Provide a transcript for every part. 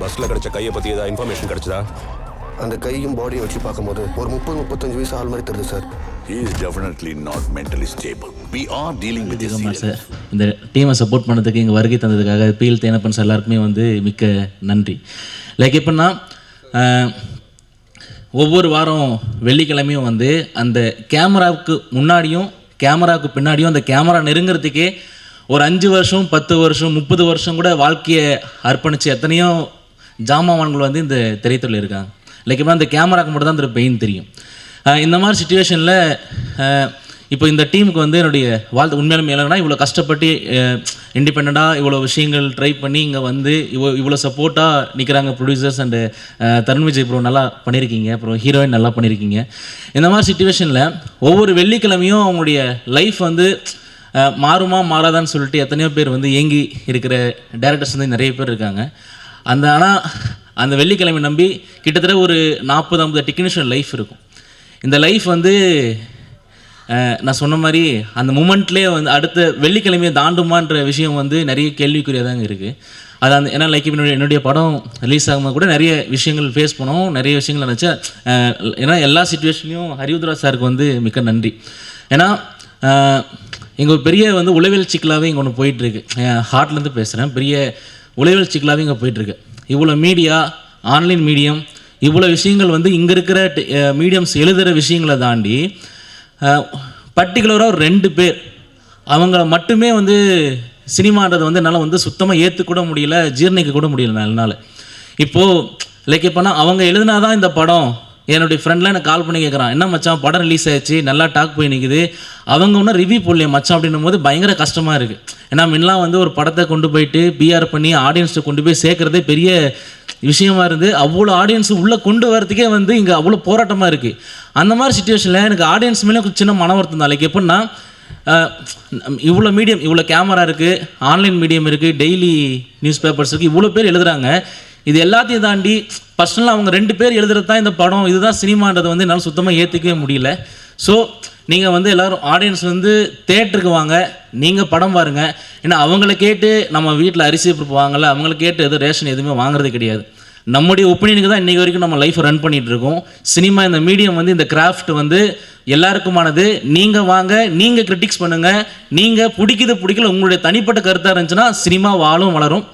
பஸ்ல கிடைச்ச கையை பத்தி ஏதாவது இன்ஃபர்மேஷன் கிடைச்சதா அந்த கையும் பாடியும் வச்சு பார்க்கும்போது ஒரு முப்பது முப்பத்தஞ்சு வயசு ஆள் மாதிரி தெரியுது sir not mentally stable. We are dealing with this Kumar serious. Sir இந்த டீமை சப்போர்ட் பண்ணதுக்கு இங்கே வருகை தந்ததுக்காக பிஎல் தேனப்பன் சார் எல்லாருக்குமே வந்து மிக்க நன்றி லைக் எப்படின்னா ஒவ்வொரு வாரம் வெள்ளிக்கிழமையும் வந்து அந்த கேமராவுக்கு முன்னாடியும் கேமராவுக்கு பின்னாடியும் அந்த கேமரா நெருங்கிறதுக்கே ஒரு அஞ்சு வருஷம் பத்து வருஷம் முப்பது வருஷம் கூட வாழ்க்கையை அர்ப்பணித்து எத்தனையோ ஜாமாவான்கள் வந்து இந்த திரைத்துறையில் இருக்காங்க. லைக் எப்படின்னா அந்த கேமராக்கு மட்டும் தான் அந்த பெயின் தெரியும். இந்த மாதிரி சுச்சுவேஷனில் இப்போ இந்த டீமுக்கு வந்து என்னுடைய வாழ்த்து உண்மையிலுமே இல்லைன்னா இவ்வளோ கஷ்டப்பட்டு இண்டிபெண்ட்டாக இவ்வளோ விஷயங்கள் ட்ரை பண்ணி இங்கே வந்து இவ்வளோ இவ்வளோ சப்போர்ட்டாக நிற்கிறாங்க producers and Tarun Vijay bro நல்லா பண்ணியிருக்கீங்க அப்புறம் ஹீரோயின் நல்லா பண்ணியிருக்கீங்க இந்த மாதிரி சுச்சுவேஷனில் ஒவ்வொரு வெள்ளிக்கிழமையும் அவங்களுடைய லைஃப் வந்து மாறுமா மாறாதான்னு சொல்லிட்டு எத்தனையோ பேர் வந்து ஏங்கி இருக்கிற டேரக்டர்ஸ் வந்து நிறைய பேர் இருக்காங்க. அந்த ஆனால் அந்த வெள்ளிக்கிழமை நம்பி கிட்டத்தட்ட ஒரு நாற்பது ஐம்பது டெக்னீஷியன் லைஃப் இருக்கும். இந்த லைஃப் வந்து நான் சொன்ன மாதிரி அந்த மூமெண்ட்லேயே வந்து அடுத்த வெள்ளிக்கிழமையை தாண்டுமான்ற விஷயம் வந்து நிறைய கேள்விக்குறியாக தாங்க இருக்குது அது அந்த ஏன்னா லைக் என்னுடைய என்னுடைய படம் ரிலீஸ் ஆகும்போது கூட நிறைய விஷயங்கள் ஃபேஸ் பண்ணோம். நிறைய விஷயங்கள் நினச்சா ஏன்னா எல்லா சுச்சுவேஷன்லையும் ஹரிவுத்ரா சாருக்கு வந்து மிக்க நன்றி. ஏன்னா எங்கள் பெரிய வந்து உளவியல் சிக்கலாகவே இங்கே ஒன்று போயிட்டுருக்கு ஹார்ட்லேருந்து பேசுகிறேன் பெரிய உளவியல் சிக்கலாகவே இங்கே போயிட்டுருக்கு. இவ்வளோ மீடியா ஆன்லைன் மீடியம் இவ்வளோ விஷயங்கள் வந்து இங்கே இருக்கிற மீடியம்ஸ் எழுதுகிற விஷயங்களை தாண்டி பர்டிகுலராக ஒரு ரெண்டு பேர் அவங்கள மட்டுமே வந்து சினிமான்றதை வந்து என்னால் வந்து சுத்தமாக ஏற்றுக்கூட முடியல ஜீர்ணிக்க கூட முடியல என்னால். இப்போது லைக் இப்போனா அவங்க எழுதினா தான் இந்த படம் என்னுடைய ஃப்ரெண்ட்லாம் எனக்கு கால் பண்ணி கேட்குறான் என்ன மச்சான் படம் ரிலீஸ் ஆயிடுச்சு நல்லா டாக் போய் நிற்குது அவங்க ஒன்றும் ரிவ்யூ போடலையே மச்சான் அப்படின்னும் போது பயங்கர கஷ்டமாக இருக்குது ஏன்னா முன்னலாம் வந்து ஒரு படத்தை கொண்டு போயிட்டு பிஆர் பண்ணி ஆடியன்ஸை கொண்டு போய் சேர்க்குறதே பெரிய விஷயமா இருந்து அவ்வளோ ஆடியன்ஸ் உள்ளே கொண்டு வரதுக்கே வந்து இங்கே அவ்வளோ போராட்டமாக இருக்குது அந்த மாதிரி சுச்சுவேஷனில் எனக்கு ஆடியன்ஸ் மேலே கொஞ்சம் சின்ன மன வருத்தம் தான். லைக் எப்படின்னா இவ்வளோ மீடியம் இவ்வளோ கேமரா இருக்குது ஆன்லைன் மீடியம் இருக்குது டெய்லி நியூஸ் பேப்பர்ஸ் இருக்குது இவ்வளோ பேர் எழுதுகிறாங்க இது எல்லாத்தையும் தாண்டி பர்சனலாக அவங்க ரெண்டு பேர் எழுதுறது தான் இந்த படம். இதுதான் சினிமான்றதை வந்து என்னால் சுத்தமாக ஏற்றுக்கவே முடியல. ஸோ நீங்கள் வந்து எல்லோரும் ஆடியன்ஸ் வந்து தேட்டருக்கு வாங்க. நீங்கள் படம் பாருங்கள் ஏன்னா அவங்கள கேட்டு நம்ம வீட்டில் அரிசி பருப்பு வாங்கல அவங்கள கேட்டு எதுவும் ரேஷன் எதுவுமே வாங்குறது கிடையாது. நம்முடைய ஒப்பீனியனுக்கு தான் இன்றைக்கி வரைக்கும் நம்ம லைஃப் ரன் பண்ணிகிட்டு இருக்கோம். சினிமா இந்த மீடியம் வந்து இந்த கிராஃப்ட் வந்து எல்லாருக்குமானது. நீங்கள் வாங்க நீங்கள் கிரிட்டிக்ஸ் பண்ணுங்கள் நீங்கள் பிடிக்குது பிடிக்கல உங்களுடைய தனிப்பட்ட கருத்தாக இருந்துச்சுன்னா சினிமா வாழும் வளரும்.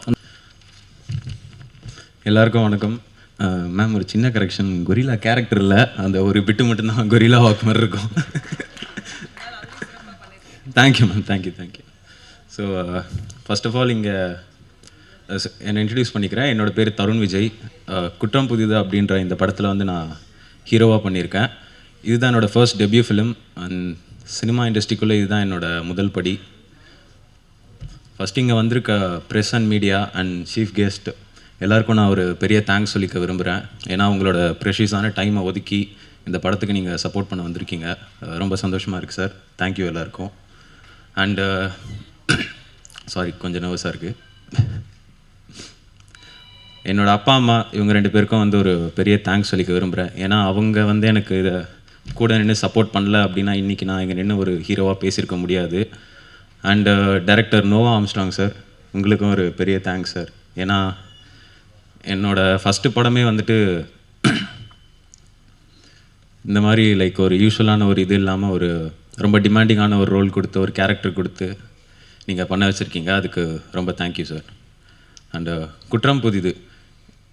எல்லாருக்கும் வணக்கம். மேம் ஒரு சின்ன கரெக்ஷன் கொரில்லா கேரக்டர் இல்லை அந்த ஒரு பிட்டு மட்டும்தான் கொரில்லா வாக் மாதிரி இருக்கும். Thank you ma'am thank you thank you so first of all இங்கே என்னை இன்ட்ரடியூஸ் பண்ணிக்கிறேன். என்னோடய பேர் தருண் விஜய். குற்றம் புதிது அப்படின்ற இந்த படத்தில் வந்து நான் ஹீரோவாக பண்ணியிருக்கேன். இதுதான் என்னோட first debut film and cinema இண்டஸ்ட்ரிக்குள்ளே இதுதான் என்னோடய முதல் படி. ஃபஸ்ட் இங்கே வந்திருக்க press and media and chief guest எல்லாருக்கும் நான் ஒரு பெரிய தேங்க்ஸ் சொல்லிக்க விரும்புகிறேன் ஏன்னா உங்களோட ப்ரெஷியஸான டைமை ஒதுக்கி இந்த படத்துக்கு நீங்கள் சப்போர்ட் பண்ண வந்திருக்கீங்க. ரொம்ப சந்தோஷமாக இருக்குது சார் தேங்க்யூ எல்லாருக்கும். அண்டு சாரி கொஞ்சம் நர்வஸாக இருக்குது என்னோட அப்பா அம்மா இவங்க ரெண்டு பேருக்கும் வந்து ஒரு பெரிய தேங்க்ஸ் சொல்லிக்க விரும்புகிறேன் ஏன்னா அவங்க வந்து எனக்கு இதை கூட நின்று சப்போர்ட் பண்ணல அப்படின்னா இன்றைக்கி நான் இங்கே நின்று ஒரு ஹீரோவாக பேசியிருக்க முடியாது. And director Noah Armstrong sir உங்களுக்கும் ஒரு பெரிய தேங்க்ஸ் சார் ஏன்னா என்னோட ஃபஸ்ட்டு படமே வந்துட்டு இந்த மாதிரி லைக் ஒரு யூஸ்வலான ஒரு இது இல்லாமல் ஒரு ரொம்ப டிமாண்டிங்கான ஒரு ரோல் கொடுத்து ஒரு கேரக்டர் கொடுத்து நீங்கள் பண்ண வச்சுருக்கீங்க. அதுக்கு ரொம்ப தேங்க்யூ சார் அண்டு குற்றம் புதிது.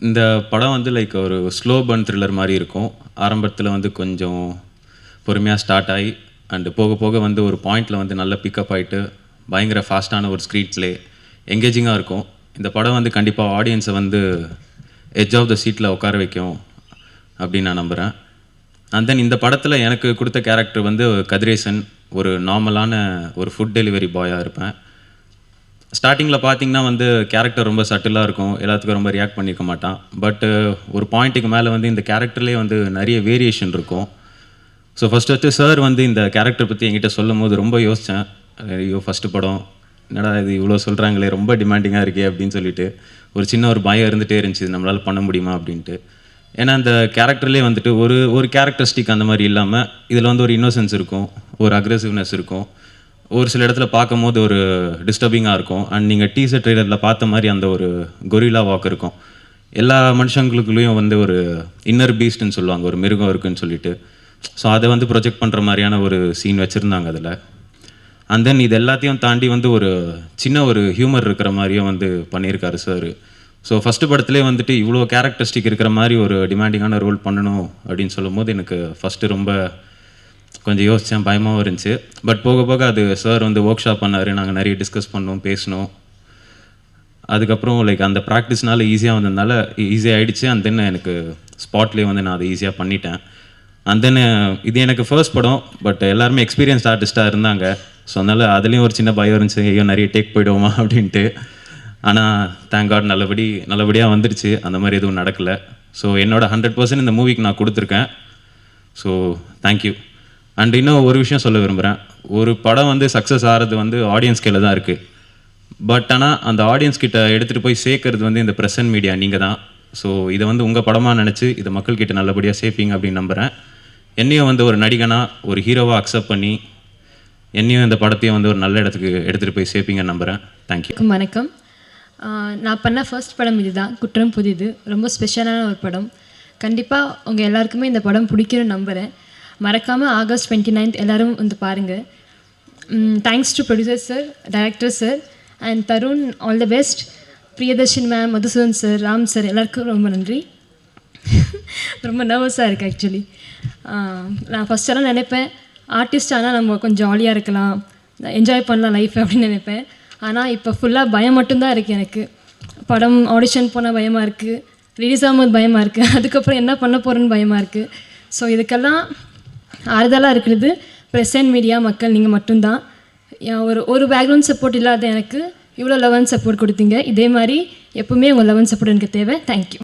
இந்த படம் வந்து லைக் ஒரு ஸ்லோ பர்ன் த்ரில்லர் மாதிரி இருக்கும். ஆரம்பத்தில் வந்து கொஞ்சம் பொறுமையாக ஸ்டார்ட் ஆகி அண்டு போக போக வந்து ஒரு பாயிண்டில் வந்து நல்லா பிக்கப் ஆகிட்டு பயங்கர ஃபாஸ்ட்டான ஒரு ஸ்க்ரீன் ப்ளே எங்கேஜிங்காக இருக்கும். இந்த படம் வந்து கண்டிப்பாக ஆடியன்ஸை வந்து எட்ஜ் ஆஃப் த சீட்டில் உட்கார வைக்கும் அப்படின்னு நான் நம்புகிறேன் அண்ட் தென் இந்த படத்தில் எனக்கு கொடுத்த கேரக்டர் வந்து கதிரேசன் ஒரு நார்மலான ஒரு ஃபுட் டெலிவரி பாயாக இருப்பேன். ஸ்டார்டிங்கில் பார்த்தீங்கன்னா வந்து கேரக்டர் ரொம்ப சட்டிலாக இருக்கும் எல்லாத்துக்கும் ரொம்ப ரியாக்ட் பண்ணியிருக்க மாட்டான். பட்டு uh, ஒரு பாயிண்ட்டுக்கு மேலே வந்து இந்த கேரக்டர்லேயே வந்து நிறைய வேரியேஷன் இருக்கும். ஸோ ஃபஸ்ட்டு ஃபஸ்ட்டு சார் வந்து இந்த கேரக்டர் பற்றி என்கிட்ட சொல்லும் போது ரொம்ப யோசித்தேன் ஐயோ ஃபஸ்ட்டு படம் என்னடா இது இவ்வளோ சொல்கிறாங்களே ரொம்ப டிமாண்டிங்காக இருக்கே அப்படின்னு சொல்லிட்டு ஒரு சின்ன ஒரு பயம் இருந்துகிட்டே இருந்துச்சு நம்மளால் பண்ண முடியுமா அப்படின்ட்டு. ஏன்னா அந்த கேரக்டர்லேயே வந்துட்டு ஒரு ஒரு கேரக்டரிஸ்டிக் அந்த மாதிரி இல்லாமல் இதில் வந்து ஒரு இன்னோசன்ஸ் இருக்கும் ஒரு அக்ரெசிவ்னஸ் இருக்கும். ஒரு சில இடத்துல பார்க்கும்போது ஒரு டிஸ்டர்பிங்காக இருக்கும். அண்ட் நீங்கள் டீசர் ட்ரெய்லரில் பார்த்த மாதிரி அந்த ஒரு கொரில்லா வாக் இருக்கும். எல்லா மனுஷங்களுக்குள்ளேயும் வந்து ஒரு இன்னர் பீஸ்ட்னு சொல்லுவாங்க ஒரு மிருகம் இருக்குன்னு சொல்லிட்டு. ஸோ அதை வந்து ப்ரொஜெக்ட் பண்ணுற மாதிரியான ஒரு சீன் வச்சுருந்தாங்க அதில். அண்ட் தென் இது எல்லாத்தையும் தாண்டி வந்து ஒரு சின்ன ஒரு ஹியூமர் இருக்கிற மாதிரியும் வந்து பண்ணியிருக்காரு சார். ஸோ ஃபஸ்ட்டு படத்துலேயே வந்துட்டு இவ்வளோ கேரக்டரிஸ்டிக் இருக்கிற மாதிரி ஒரு டிமாண்டிங்கான ரோல் பண்ணணும் அப்படின்னு சொல்லும்போது எனக்கு ஃபஸ்ட்டு ரொம்ப கொஞ்சம் யோசித்தேன் பயமாகவும் இருந்துச்சு. பட் போக போக அது சார் வந்து ஒர்க் ஷாப் பண்ணார் நாங்கள் நிறைய டிஸ்கஸ் பண்ணோம் பேசினோம். அதுக்கப்புறம் லைக் அந்த ப்ராக்டிஸ்னால ஈஸியாக வந்ததுனால ஈஸியாக ஆகிடுச்சு அண்ட் தென் எனக்கு ஸ்பாட்லேயே வந்து நான் அதை ஈஸியாக பண்ணிட்டேன். அண்ட் தென் இது எனக்கு ஃபர்ஸ்ட் படம் பட் எல்லாருமே எக்ஸ்பீரியன்ஸ் ஆர்டிஸ்ட்டாக இருந்தாங்க. ஸோ அதனால் அதுலேயும் ஒரு சின்ன பயம் இருந்துச்சு. ஐயோ நிறைய டேக் போயிடுவோமா அப்படின்ட்டு. ஆனால் தேங்க் காட் நல்லபடி நல்லபடியாக வந்துருச்சு. அந்த மாதிரி எதுவும் நடக்கலை. ஸோ என்னோட ஹண்ட்ரட் பர்சன்ட் இந்த மூவிக்கு நான் கொடுத்துருக்கேன். ஸோ தேங்க்யூ அண்ட் இன்னும் ஒரு விஷயம் சொல்ல விரும்புகிறேன் ஒரு படம் வந்து சக்ஸஸ் ஆகிறது வந்து ஆடியன்ஸ் கையில் தான் இருக்குது பட் ஆனால் அந்த ஆடியன்ஸ் கிட்ட எடுத்துகிட்டு போய் சேர்க்கறது வந்து இந்த ப்ரெசன்ட் மீடியா நீங்கள் தான். ஸோ இதை வந்து உங்கள் படமாக நினச்சி இதை மக்கள்கிட்ட நல்லபடியாக சேர்ப்பீங்க அப்படின்னு நம்புகிறேன் என்னையும் வந்து ஒரு நடிகனாக ஒரு ஹீரோவாக அக்செப்ட் பண்ணி என்னையும் இந்த படத்தையும் வந்து ஒரு நல்ல இடத்துக்கு எடுத்துகிட்டு போய் சேர்ப்பீங்கன்னு நம்புகிறேன் தேங்க்யூ வணக்கம். வணக்கம் நான் பண்ண ஃபர்ஸ்ட் படம் இதுதான். குற்றம் புதிது. ரொம்ப ஸ்பெஷலான ஒரு படம். கண்டிப்பாக உங்கள் எல்லாருக்குமே இந்த படம் பிடிக்கணும்னு நம்புகிறேன் மறக்காமல் ஆகஸ்ட் டுவெண்ட்டி நைன்த் எல்லோரும் வந்து பாருங்கள் thanks to producer sir director sir and Tarun all the best Priyadarshan ma'am Madhusudan sir Ram sir எல்லாருக்கும் ரொம்ப நன்றி. ரொம்ப நர்வஸாக இருக்குது ஆக்சுவலி நான் ஃபஸ்ட்டெல்லாம் நினைப்பேன். ஆர்டிஸ்ட் ஆனால் நம்ம கொஞ்சம் ஜாலியாக இருக்கலாம். என்ஜாய் பண்ணலாம் லைஃப் அப்படின்னு நினைப்பேன். ஆனால் இப்போ ஃபுல்லாக பயம் மட்டும்தான் இருக்குது எனக்கு. படம் ஆடிஷன் போனால் பயமாக இருக்குது ரிலீஸ் ஆகும்போது பயமாக இருக்குது அதுக்கப்புறம் என்ன பண்ண போகிறேன்னு பயமாக இருக்குது ஸோ இதுக்கெல்லாம் ஆறுதலாக இருக்கிறது ப்ரெஸ் அண்ட் மீடியா மக்கள் நீங்கள் மட்டும்தான். ஏன் ஒரு ஒரு பேக்ரவுண்ட் சப்போர்ட் இல்லாத எனக்கு இவ்வளோ லெவன் சப்போர்ட் கொடுத்தீங்க. இதே மாதிரி எப்பவுமே உங்கள் லெவன் சப்போர்ட் எனக்கு தேவை. தேங்க்யூ